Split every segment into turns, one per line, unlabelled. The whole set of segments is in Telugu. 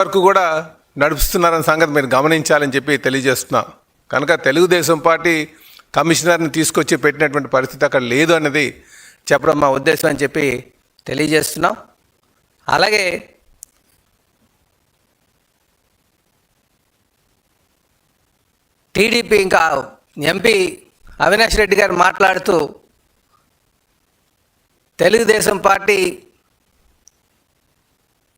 వరకు కూడా నడుపుస్తున్నారన్న సంగతి మీరు గమనించాలని చెప్పి తెలియజేస్తున్నా. కనుక తెలుగుదేశం పార్టీ కమిషనర్ని తీసుకొచ్చి పెట్టినటువంటి పరిస్థితి అక్కడ లేదు అన్నది చెప్పడం మా ఉద్దేశం అని చెప్పి
తెలియజేస్తున్నాం. అలాగే టీడీపీ ఇంకా ఎంపీ అవినాష్ రెడ్డి గారు మాట్లాడుతూ తెలుగుదేశం పార్టీ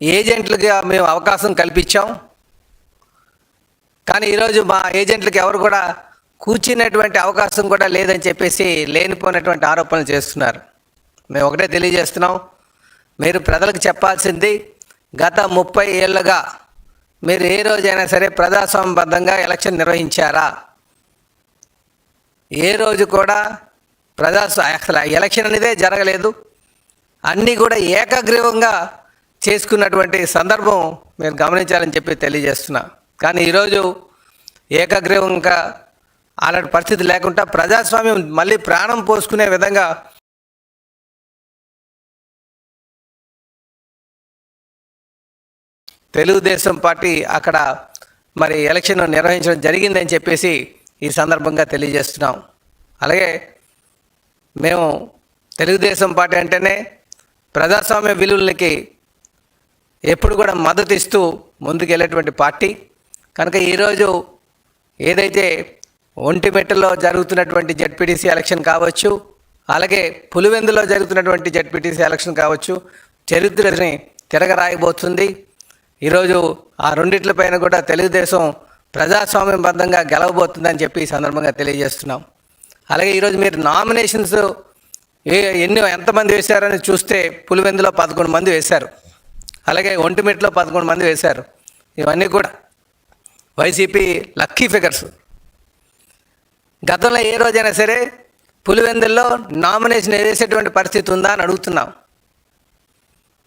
ఏజెంట్లుగా మేము అవకాశం కల్పించాం. కానీ ఈరోజు మా ఏజెంట్లకు ఎవరు కూడా కూర్చునేటువంటి అవకాశం కూడా లేదని చెప్పేసి లేనిపోయినటువంటి ఆరోపణలు చేస్తున్నారు. మేము ఒకటే తెలియజేస్తున్నాం. మీరు ప్రజలకు చెప్పాల్సింది గత ముప్పై ఏళ్ళుగా మీరు ఏ రోజైనా సరే ప్రజాస్వామ్యబద్ధంగా ఎలక్షన్ నిర్వహించారా? ఏ రోజు కూడా ప్రజాస్వా అసలు ఎలక్షన్ అనేదే జరగలేదు. అన్నీ కూడా ఏకగ్రీవంగా చేసుకున్నటువంటి సందర్భం మీరు గమనించాలని చెప్పి తెలియజేస్తున్నా. కానీ ఈరోజు ఏకగ్రీవంగా అలాంటి పరిస్థితి లేకుండా ప్రజాస్వామ్యం మళ్ళీ ప్రాణం పోసుకునే విధంగా తెలుగుదేశం పార్టీ అక్కడ మరి ఎలక్షన్ నిర్వహించడం జరిగిందని చెప్పేసి ఈ సందర్భంగా తెలియజేస్తున్నాం. అలాగే మేము తెలుగుదేశం పార్టీ అంటేనే ప్రజాస్వామ్య విలువలకి ఎప్పుడు కూడా మద్దతు ఇస్తూ ముందుకెళ్ళేటువంటి పార్టీ. కనుక ఈరోజు ఏదైతే ఒంటిమెట్టలో జరుగుతున్నటువంటి జడ్పీటీసీ ఎలక్షన్ కావచ్చు అలాగే పులివెందులో జరుగుతున్నటువంటి జడ్పీటీసీ ఎలక్షన్ కావచ్చు చరిత్రని తిరగరాయబోతుంది. ఈరోజు ఆ రెండిట్లపైన కూడా తెలుగుదేశం ప్రజాస్వామ్యబద్ధంగా గెలవబోతుందని చెప్పి ఈ సందర్భంగా తెలియజేస్తున్నాం. అలాగే ఈరోజు మీరు నామినేషన్స్ ఏ ఎన్ని ఎంతమంది వేశారని చూస్తే పులివెందులో పదకొండు మంది వేశారు. అలాగే ఒంటిమిట్లో పదకొండు మంది వేశారు. ఇవన్నీ కూడా వైసీపీ లక్కీ ఫిగర్స్. గతంలో ఏ రోజైనా సరే పులివెందుల్లో నామినేషన్ వేసేటువంటి పరిస్థితి ఉందా అని అడుగుతున్నాం.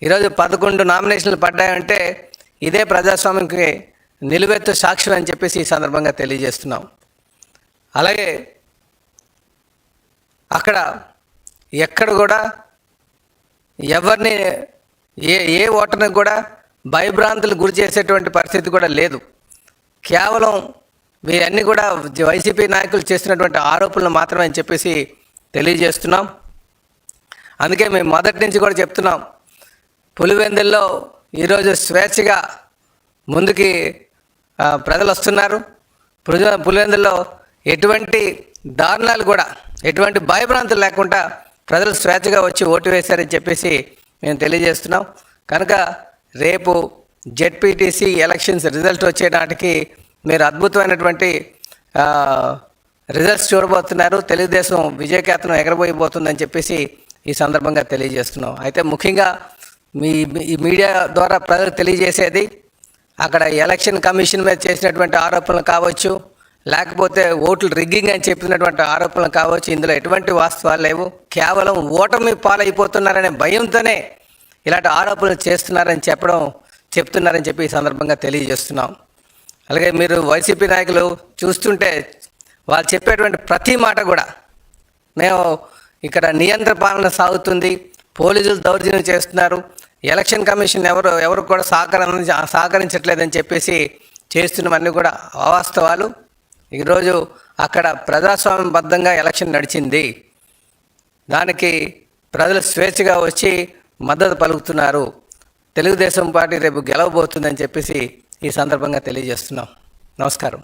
ఈరోజు పదకొండు నామినేషన్లు పడ్డాయంటే ఇదే ప్రజాస్వామ్యంకి నిలువెత్తు సాక్ష్యం అని చెప్పేసి ఈ సందర్భంగా తెలియజేస్తున్నాం. అలాగే అక్కడ ఎక్కడ కూడా ఎవరిని ఏ ఏ ఓటర్ని కూడా భయభ్రాంతులు గురి చేసేటువంటి పరిస్థితి కూడా లేదు. కేవలం వీరన్నీ కూడా వైసీపీ నాయకులు చేసినటువంటి ఆరోపణలు మాత్రమే అని చెప్పేసి తెలియజేస్తున్నాం. అందుకే మేము మొదటి నుంచి కూడా చెప్తున్నాం. పులివెందుల్లో ఈరోజు స్వేచ్ఛగా ముందుకి ప్రజలు వస్తున్నారు. పులివెందుల్లో ఎటువంటి దారుణాలు కూడా ఎటువంటి భయభ్రాంతులు లేకుండా ప్రజలు స్వేచ్ఛగా వచ్చి ఓటు వేశారని చెప్పేసి మేము తెలియజేస్తున్నాం. కనుక రేపు జెడ్పీటీసీ ఎలక్షన్స్ రిజల్ట్ వచ్చే నాటికి మీరు అద్భుతమైనటువంటి రిజల్ట్స్ చూడబోతున్నారు. తెలుగుదేశం విజయకేతనం ఎగరబోయబోతుందని చెప్పేసి ఈ సందర్భంగా తెలియజేస్తున్నాం. అయితే ముఖ్యంగా మీ ఈ మీడియా ద్వారా ప్రజలకు తెలియజేసేది అక్కడ ఎలక్షన్ కమిషన్ మీద చేసినటువంటి ఆరోపణలు కావచ్చు లేకపోతే ఓట్లు రిగ్గింగ్ అని చెప్పినటువంటి ఆరోపణలు కావచ్చు ఇందులో ఎటువంటి వాస్తవాలు లేవు. కేవలం ఓటమి పాలైపోతున్నారనే భయంతోనే ఇలాంటి ఆరోపణలు చేస్తున్నారని చెప్పడం చెప్తున్నారని చెప్పి ఈ సందర్భంగా తెలియజేస్తున్నాం. అలాగే మీరు వైసీపీ నాయకులు చూస్తుంటే వాళ్ళు చెప్పేటువంటి ప్రతి మాట కూడా మేము ఇక్కడ నియంత్ర పాలన సాగుతుంది పోలీసులు దౌర్జన్యం చేస్తున్నారు ఎలక్షన్ కమిషన్ ఎవరు ఎవరు కూడా సహకరణ సహకరించట్లేదని చెప్పేసి చేస్తున్నవన్నీ కూడా అవాస్తవాలు. ఈరోజు అక్కడ ప్రజాస్వామ్యబద్ధంగా ఎలక్షన్ నడిచింది. దానికి ప్రజలు స్వేచ్ఛగా వచ్చి మద్దతు పలుకుతున్నారు. తెలుగుదేశం పార్టీ రేపు గెలవబోతుందని చెప్పేసి ఈ సందర్భంగా తెలియజేస్తున్నాం. నమస్కారం.